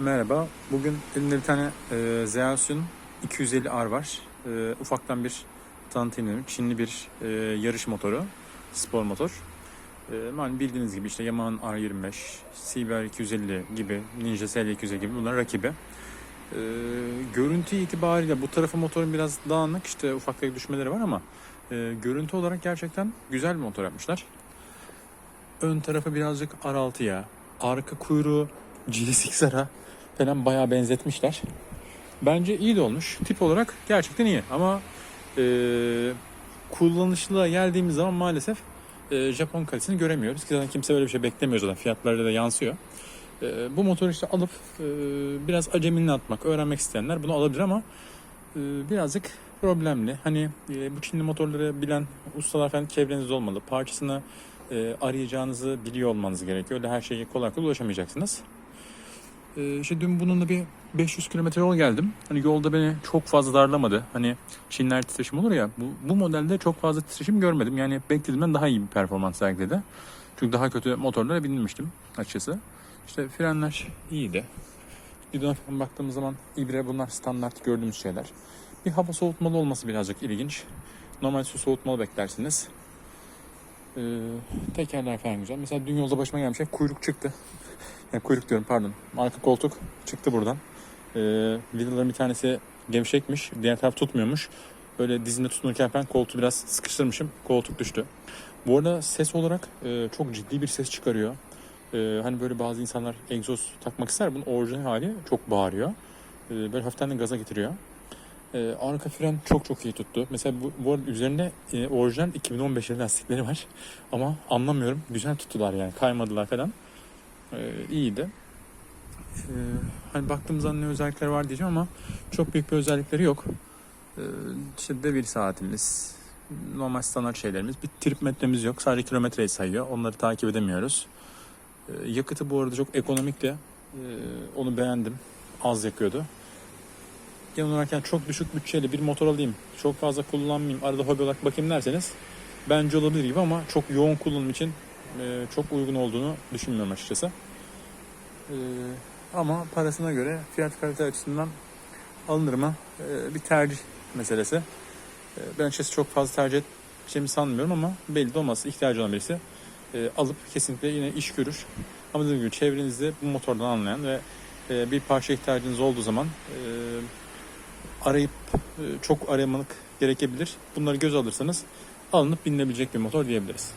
Merhaba. Bugün elimde bir tane e, Zeus'un 250R var. E, ufaktan bir tanıtayım. Çinli bir e, yarış motoru. Spor motor. E, malum bildiğiniz gibi işte Yamaha'nın R25, CBR 250 gibi, Ninja SL 250 gibi bunlar rakibi. E, görüntü itibariyle bu tarafı motorun biraz dağınık işte ufak tefek düşmeleri var ama e, görüntü olarak gerçekten güzel bir motor yapmışlar. Ön tarafı birazcık R6'ya, arka kuyruğu GSX-R'a falan bayağı benzetmişler. Bence iyi de olmuş. Tip olarak gerçekten iyi ama e, kullanışlığa geldiğimiz zaman maalesef e, Japon kalitesini göremiyoruz. Ki zaten kimse böyle bir şey beklemiyor zaten. Fiyatlarda da yansıyor. E, bu motoru işte alıp e, biraz acemini atmak, öğrenmek isteyenler bunu alabilir ama e, birazcık problemli. Hani e, bu Çinli motorları bilen ustalar falan çevrenizde olmalı. Parçasını e, arayacağınızı biliyor olmanız gerekiyor. Öyle her şeye kolay kolay ulaşamayacaksınız. Ee, işte dün bununla bir 500 kilometre yol geldim. Hani yolda beni çok fazla darlamadı. Hani Çinler titreşim olur ya. Bu, bu modelde çok fazla titreşim görmedim. Yani beklediğimden daha iyi bir performans sergiledi. Çünkü daha kötü motorlara binmiştim açıkçası. İşte frenler iyiydi. Gidona falan baktığımız zaman ibre bunlar standart gördüğümüz şeyler. Bir hava soğutmalı olması birazcık ilginç. Normal su soğutmalı beklersiniz. Ee, tekerler falan güzel. Mesela dün yolda başıma gelmiş şey kuyruk çıktı. Yani kuyruk diyorum pardon. Arka koltuk çıktı buradan. Ee, vidaların bir tanesi gevşekmiş. Diğer taraf tutmuyormuş. Böyle dizinde tutunurken ben koltuğu biraz sıkıştırmışım. Koltuk düştü. Bu arada ses olarak e, çok ciddi bir ses çıkarıyor. E, hani böyle bazı insanlar egzoz takmak ister. Bunun orijinal hali çok bağırıyor. E, böyle hafiften de gaza getiriyor. E, arka fren çok çok iyi tuttu. Mesela bu, bu arada üzerinde e, orijinal 2015 lastikleri var. Ama anlamıyorum. Güzel tuttular yani. Kaymadılar falan. E, iyiydi. E, hani baktığımız zaman ne özellikleri var diyeceğim ama çok büyük bir özellikleri yok. E, işte devir saatimiz, normal standart şeylerimiz. Bir trip metremiz yok. Sadece kilometreyi sayıyor. Onları takip edemiyoruz. E, yakıtı bu arada çok ekonomikti. E, onu beğendim. Az yakıyordu genel olarak yani çok düşük bütçeli bir motor alayım, çok fazla kullanmayayım, arada hobi olarak bakayım derseniz bence olabilir gibi ama çok yoğun kullanım için e, çok uygun olduğunu düşünmüyorum açıkçası. E, ama parasına göre fiyat kalite açısından alınır mı? E, bir tercih meselesi. E, ben açıkçası çok fazla tercih edeceğimi sanmıyorum ama belli de olmazsa ihtiyacı olan birisi e, alıp kesinlikle yine iş görür. Ama dediğim gibi çevrenizde bu motordan anlayan ve e, bir parça ihtiyacınız olduğu zaman e, arayıp e, çok aramalık gerekebilir. Bunları göz alırsanız alınıp binilebilecek bir motor diyebiliriz.